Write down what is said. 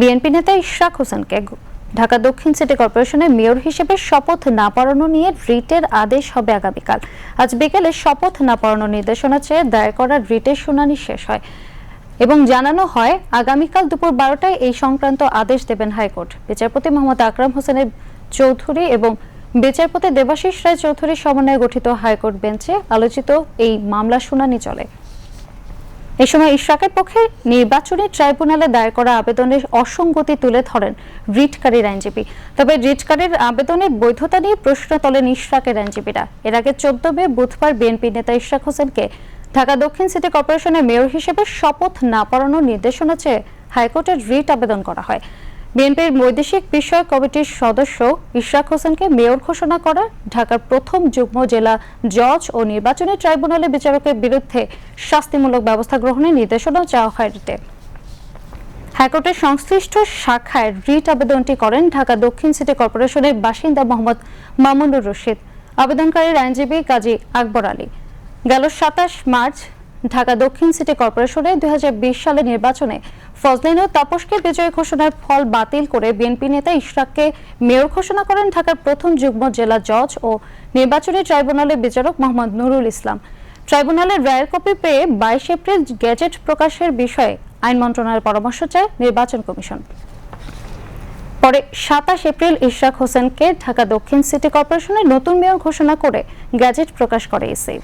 BNP নেতা ইশরাক হোসেনকে ঢাকা দক্ষিণ সিটি কর্পোরেশনের মেয়র হিসেবে শপথ না পড়ানো নিয়ে রিটের আদেশ হবে আগামীকাল। আজ বিকেলে শপথ না পড়ানোর নির্দেশনা চেয়ে দায়ের করা রিটের শুনানি শেষ হয়। এবং জানানো হয়, আগামীকাল দুপুর বারোটায় এই সংক্রান্ত আদেশ দেবেন হাইকোর্ট। বিচারপতি মোহাম্মদ আকরাম হোসেনের চৌধুরী এবং বিচারপতি দেবাশিস রায় চৌধুরীর সমন্বয়ে গঠিত হাইকোর্ট বেঞ্চে আলোচিত এই মামলা শুনানি চলে। এ সময় ইশরাকের পক্ষে নির্বাচনী ট্রাইব্যুনালে দায়ের করা আবেদনের অসঙ্গতি তুলে ধরেন রিটকারীর আইনজীবী। তবে রিটকারীর আবেদনের বৈধতা নিয়ে প্রশ্ন তোলেন ইশরাকের আইনজীবীরা। এর আগে চোদ্দ মে বুধবার বিএনপি নেতা ইশরাক হোসেনকে ঢাকা দক্ষিণ সিটি কর্পোরেশনের মেয়র হিসেবে শপথ না পড়ানোর নির্দেশনা চেয়ে হাইকোর্টের রিট আবেদন করা হয়। বিএনপির বৈদেশিক বিষয়ক কমিটির সদস্য ইশরাক হোসেনকে মেয়র ঘোষণা করা ঢাকার প্রথম যুগ্ম জেলা জজ ও নির্বাচনী ট্রাইব্যুনালের বিচারকের বিরুদ্ধে শাস্তিমূলক ব্যবস্থা গ্রহণের নির্দেশনা চাওয়া হয় রিটে হাইকোর্টের সংশ্লিষ্ট শাখায় রিট আবেদনটি করেন ঢাকা দক্ষিণ সিটি কর্পোরেশনের বাসিন্দা মোহাম্মদ মামুনুর রশিদ। আবেদনকারীর আইনজীবী কাজী আকবর আলী। গেল সাতাশ মার্চ ঢাকা দক্ষিণ সিটি কর্পোরেশনে দুই হাজার বিশ সালে নির্বাচনে ফজলিন ও তাপসকে বিজয়ী ঘোষণার ফল বাতিল করে বিএনপি নেতা ইশরাককে মেয়র ঘোষণা করেন ঢাকার প্রথম যুগ্ম জেলা জজ ও নির্বাচনী ট্রাইব্যুনালের বিচারক মোহাম্মদ নুরুল ইসলাম। ট্রাইব্যুনালের রায়ের কপি পেয়ে বাইশ এপ্রিল গেজেট প্রকাশের বিষয়ে আইন মন্ত্রণালয়ের পরামর্শ চায় নির্বাচন কমিশন। পরে সাতাশ এপ্রিল ইশরাক হোসেনকে ঢাকা দক্ষিণ সিটি কর্পোরেশনের নতুন মেয়র ঘোষণা করে গ্যাজেট প্রকাশ করে ইসি